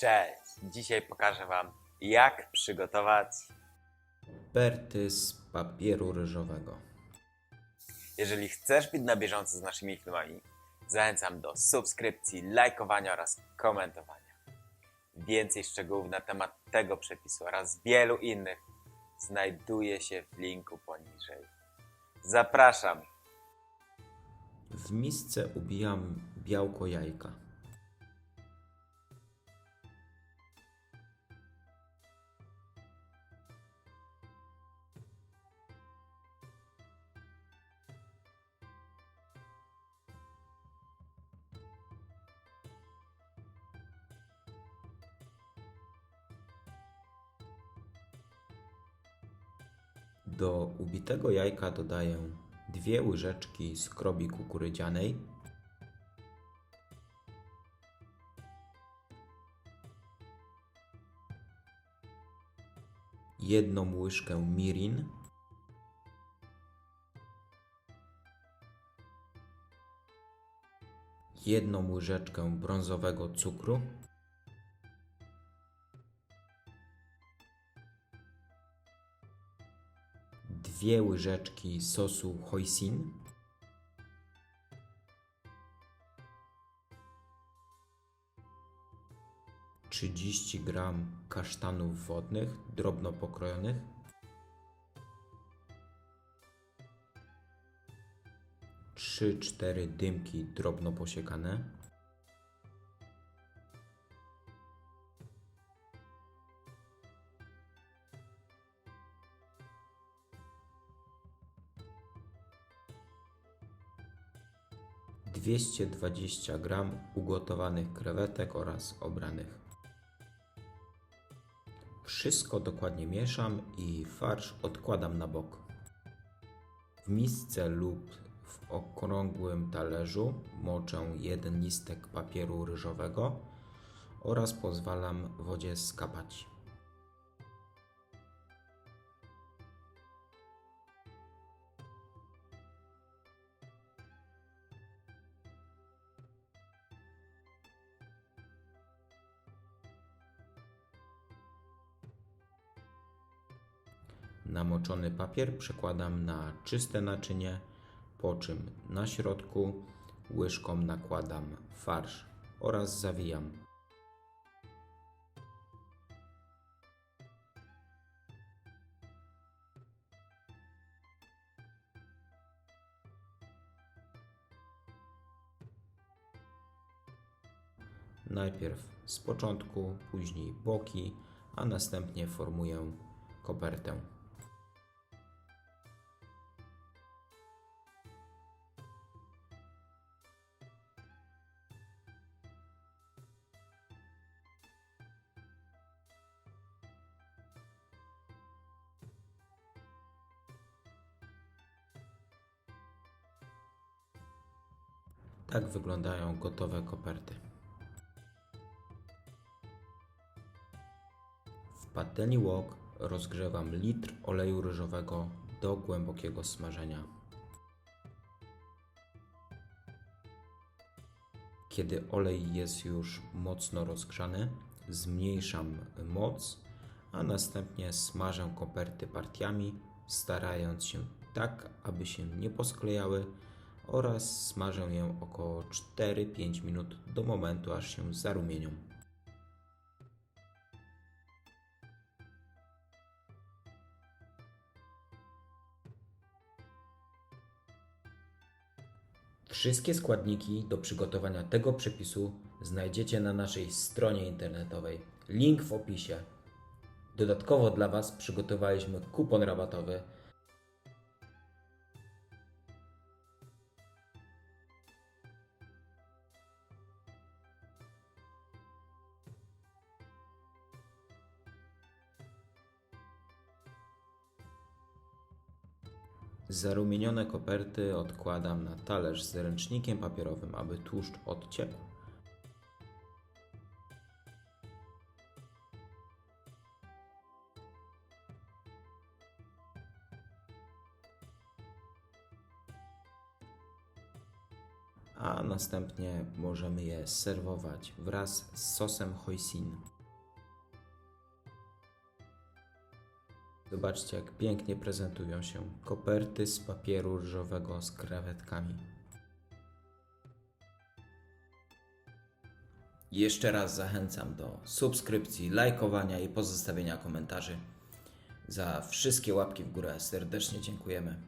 Cześć! Dzisiaj pokażę Wam, jak przygotować. Perty z papieru ryżowego. Jeżeli chcesz być na bieżąco z naszymi filmami, zachęcam do subskrypcji, lajkowania oraz komentowania. Więcej szczegółów na temat tego przepisu oraz wielu innych znajduje się w linku poniżej. Zapraszam! W misce ubijam białko jajka. Do ubitego jajka dodaję dwie łyżeczki skrobi kukurydzianej, jedną łyżkę mirin, jedną łyżeczkę brązowego cukru, dwie łyżeczki sosu hoisin, trzydzieści gram kasztanów wodnych drobno pokrojonych, trzy cztery dymki drobno posiekane, dwieście dwadzieścia gram ugotowanych krewetek oraz obranych. Wszystko dokładnie mieszam i farsz odkładam na bok. W misce lub w okrągłym talerzu moczę jeden listek papieru ryżowego oraz pozwalam wodzie skapać. Namoczony papier przekładam na czyste naczynie, po czym na środku łyżką nakładam farsz oraz zawijam. Najpierw z początku, później boki, a następnie formuję kopertę. Tak wyglądają gotowe koperty. W patelni wok rozgrzewam litr oleju ryżowego do głębokiego smażenia. Kiedy olej jest już mocno rozgrzany, zmniejszam moc, a następnie smażę koperty partiami, starając się tak, aby się nie posklejały oraz smażę je około 4-5 minut do momentu, aż się zarumienią. Wszystkie składniki do przygotowania tego przepisu znajdziecie na naszej stronie internetowej. Link w opisie. Dodatkowo dla Was przygotowaliśmy kupon rabatowy Zarumienione koperty odkładam na talerz z ręcznikiem papierowym, aby tłuszcz odciekł. a następnie możemy je serwować wraz z sosem hoisin. Zobaczcie, jak pięknie prezentują się koperty z papieru ryżowego z krewetkami. Jeszcze raz zachęcam do subskrypcji, lajkowania i pozostawienia komentarzy. Za wszystkie łapki w górę serdecznie dziękujemy.